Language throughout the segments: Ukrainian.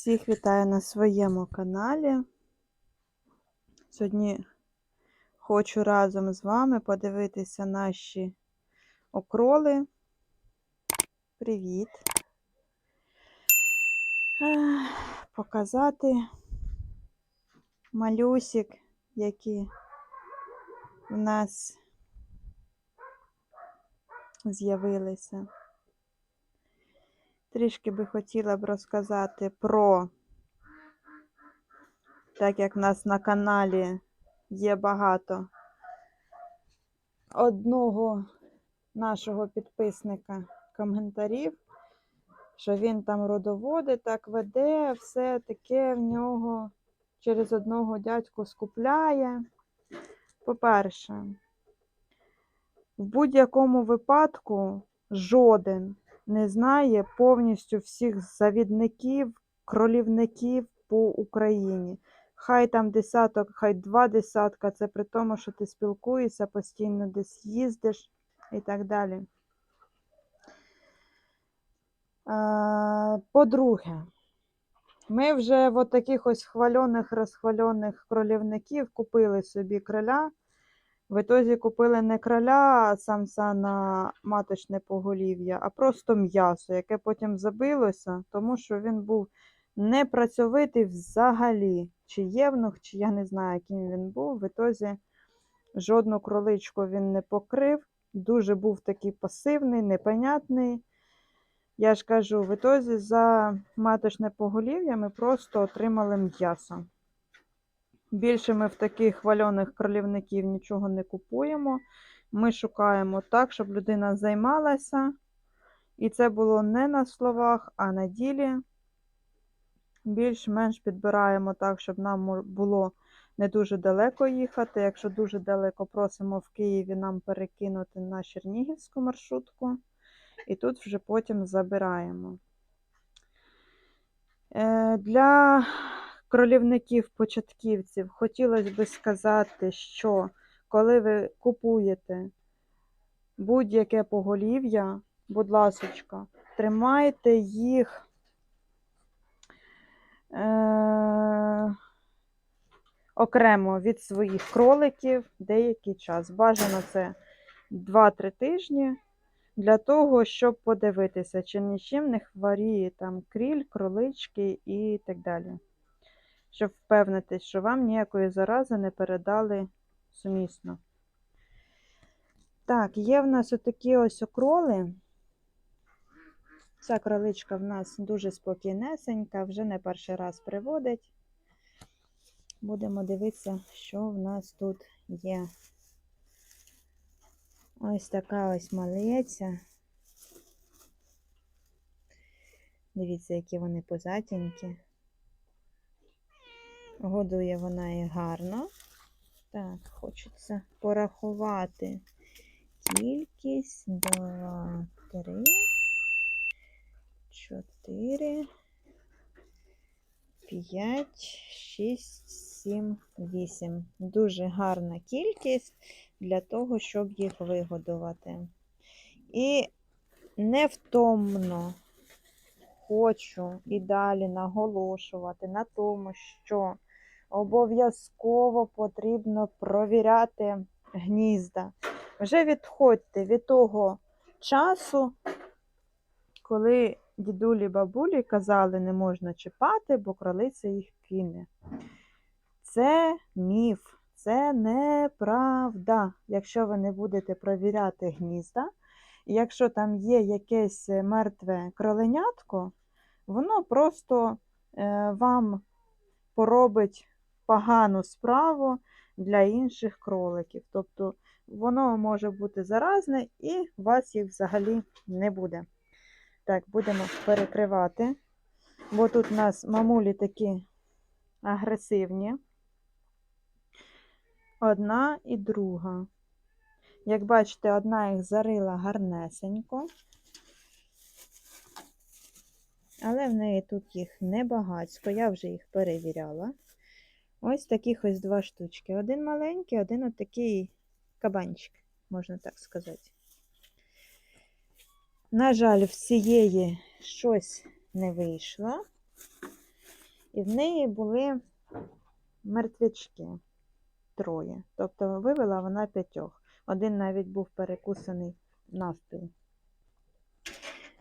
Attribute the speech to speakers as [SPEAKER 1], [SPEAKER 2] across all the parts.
[SPEAKER 1] Всіх вітаю на своєму каналі. Сьогодні хочу разом з вами подивитися наші окроли. Привіт! Показати малюсик, які в нас з'явилися. Трішки би хотіла б розказати про, так як в нас на каналі є багато одного нашого підписника коментарів, що він там родоводи так веде, все таке в нього через одного дядьку скупляє. По-перше, в будь-якому випадку жоден не знає повністю всіх завідників, кролівників по Україні. Хай там десяток, хай два десятка, це при тому, що ти спілкуєшся, постійно десь їздиш і так далі. По-друге, ми вже в таких ось хвальоних, розхвальоних кролівників купили собі кроля. В ітозі купили не кроля самса на маточне поголів'я, а просто м'ясо, яке потім забилося, тому що він був непрацьовитий взагалі. Чи євнух, чи я не знаю, яким він був. В ітозі жодну кроличку він не покрив. Дуже був такий пасивний, непонятний. Я ж кажу, в ітозі за маточне поголів'я ми просто отримали м'ясо. Більше ми в таких хвальоних кролівників нічого не купуємо. Ми шукаємо так, щоб людина займалася. І це було не на словах, а на ділі. Більш-менш підбираємо так, щоб нам було не дуже далеко їхати. Якщо дуже далеко просимо в Києві нам перекинути на Чернігівську маршрутку. І тут вже потім забираємо. Е, Для кролівників-початківців хотілося б сказати, що коли ви купуєте будь-яке поголів'я, будь ласочка, тримайте їх е- окремо від своїх кроликів деякий час. Бажано це 2-3 тижні. Для того, щоб подивитися, чи нічим не хворіє там кріль, кролички і так далі щоб впевнитись, що вам ніякої зарази не передали сумісно. Так, є в нас отакі ось окроли. Ця кроличка в нас дуже спокійнесенька, вже не перший раз приводить. Будемо дивитися, що в нас тут є. Ось така ось малеця. Дивіться, які вони позатінькі. Годує вона і гарно. Так, хочеться порахувати кількість 2, 3, 4, 5, 6, 7, 8. Дуже гарна кількість для того, щоб їх вигодувати. І невтомно хочу і далі наголошувати на тому, що обов'язково потрібно провіряти гнізда. Вже відходьте від того часу, коли дідулі бабулі казали, не можна чіпати, бо кролиця їх кине. Це міф, це неправда. Якщо ви не будете провіряти гнізда, і якщо там є якесь мертве кроленятко, воно просто е, вам поробить погану справу для інших кроликів. Тобто воно може бути заразне і у вас їх взагалі не буде. Так, будемо перекривати, бо тут у нас мамулі такі агресивні. Одна і друга. Як бачите, одна їх зарила гарнесенько, але в неї тут їх небагацько, я вже їх перевіряла. Ось таких ось два штучки. Один маленький, один отакий кабанчик, можна так сказати. На жаль, всієї щось не вийшло. І в неї були мертвячки троє. Тобто вивела вона п'ятьох. Один навіть був перекусаний навпіл.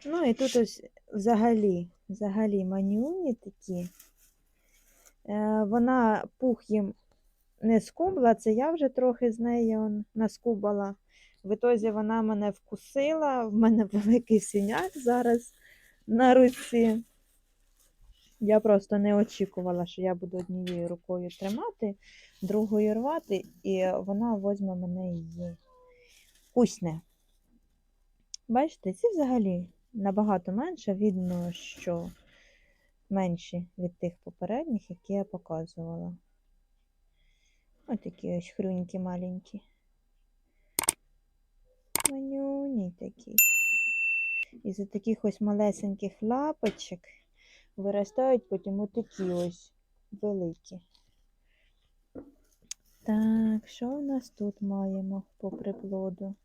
[SPEAKER 1] Ну і тут ось взагалі, взагалі манюні такі. Е, вона пух їм не скубла, це я вже трохи з неї он, наскубала. В ітозі вона мене вкусила, в мене великий синяк зараз на руці. Я просто не очікувала, що я буду однією рукою тримати, другою рвати, і вона возьме мене її кусне. Бачите, ці взагалі набагато менше. Видно, що менші від тих попередніх, які я показувала. Ось такі ось хрюнькі маленькі. Манюні такі. Із таких ось малесеньких лапочок виростають потім отакі ось великі. Так, що у нас тут маємо по приплоду?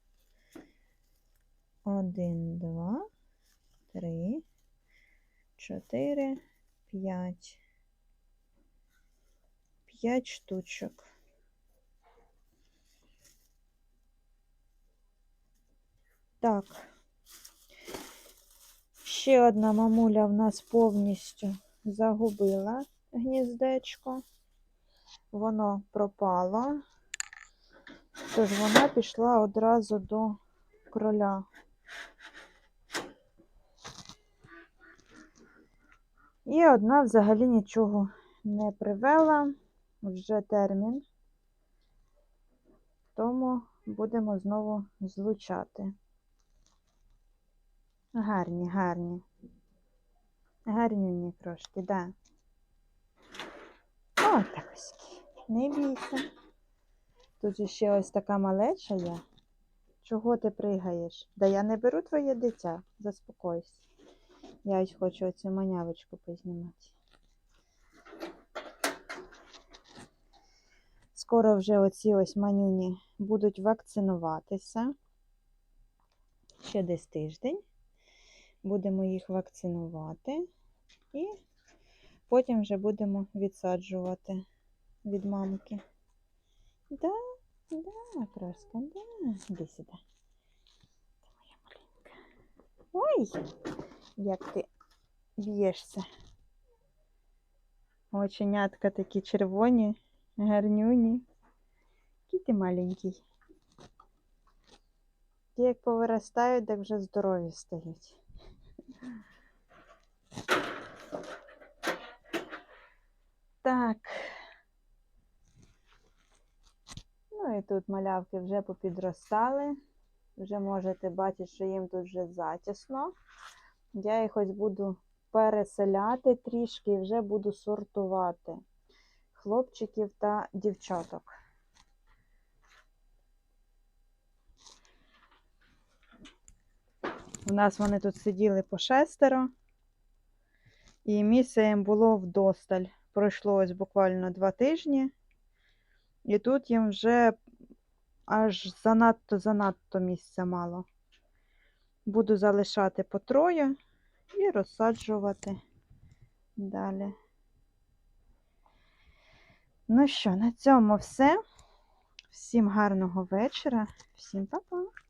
[SPEAKER 1] Один, два, три, чотири, п'ять. П'ять штучок. Так. Ще одна мамуля в нас повністю загубила гніздечко. Воно пропало. Тож вона пішла одразу до кроля. І одна взагалі нічого не привела, вже термін, тому будемо знову злучати. Гарні, гарні. Гарнюні трошки, да. О, так ось. Не бійся. Тут ще ось така малеча є. Чого ти пригаєш? Да я не беру твоє дитя, заспокойся. Я ось хочу оцю манявочку познімати. Скоро вже оці ось манюні будуть вакцинуватися. Ще десь тиждень. Будемо їх вакцинувати і потім вже будемо відсаджувати від мамки. Да, да, краска, да. Іди сюди. Ти моя маленька. Ой, як ти б'єшся. Оченятка такі червоні, гарнюні. Який ти маленький. Ті, як повиростають, так вже здорові стають. Так. Ну і тут малявки вже попідростали. Вже можете бачити, що їм тут вже затісно. Я їх буду переселяти трішки і вже буду сортувати хлопчиків та дівчаток. У нас вони тут сиділи по шестеро, і місця їм було вдосталь. Пройшло ось буквально два тижні, і тут їм вже аж занадто-занадто місця мало. Буду залишати по троє і розсаджувати далі. Ну що, на цьому все. Всім гарного вечора, всім па-па!